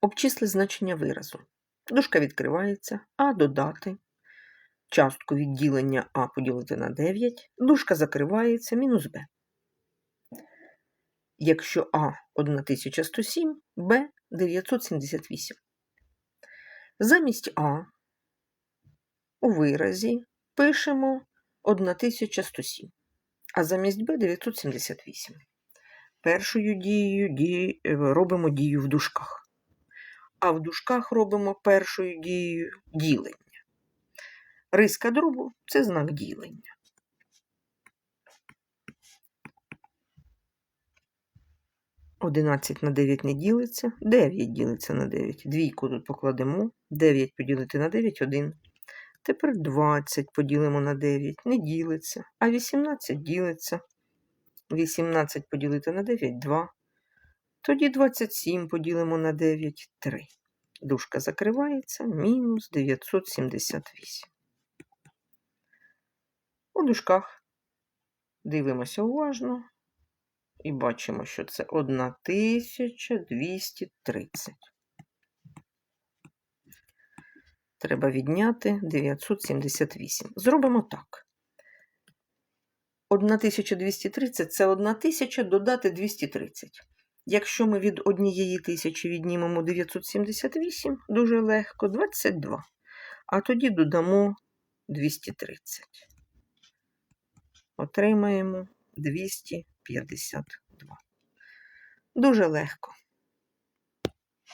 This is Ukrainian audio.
Обчисли значення виразу. Дужка відкривається, а додати. Частку відділення А поділити на 9. Дужка закривається, мінус Б. Якщо А 1107, Б 978. Замість А у виразі пишемо 1107, а замість Б 978. Першою дією ді- е, робимо дію в дужках, а в дужках робимо першою дією ділення. Риска дробу це знак ділення. Одинадцять на 9 не ділиться, 9 ділиться на 9. Двійку тут покладемо. 9 поділити на 9 – 1. Тепер 20 поділимо на 9, не ділиться, а 18 ділиться. 18 поділити на 9 – 2. Тоді 27 поділимо на 9 – 3. Дужка закривається, мінус 978. У дужках дивимося уважно і бачимо, що це 1230. Треба відняти 978. Зробимо так. 1230 це 1000 додати 230. Якщо ми від однієї тисячі віднімемо 978, дуже легко 22. А тоді додамо 230. Отримаємо 252. Дуже легко.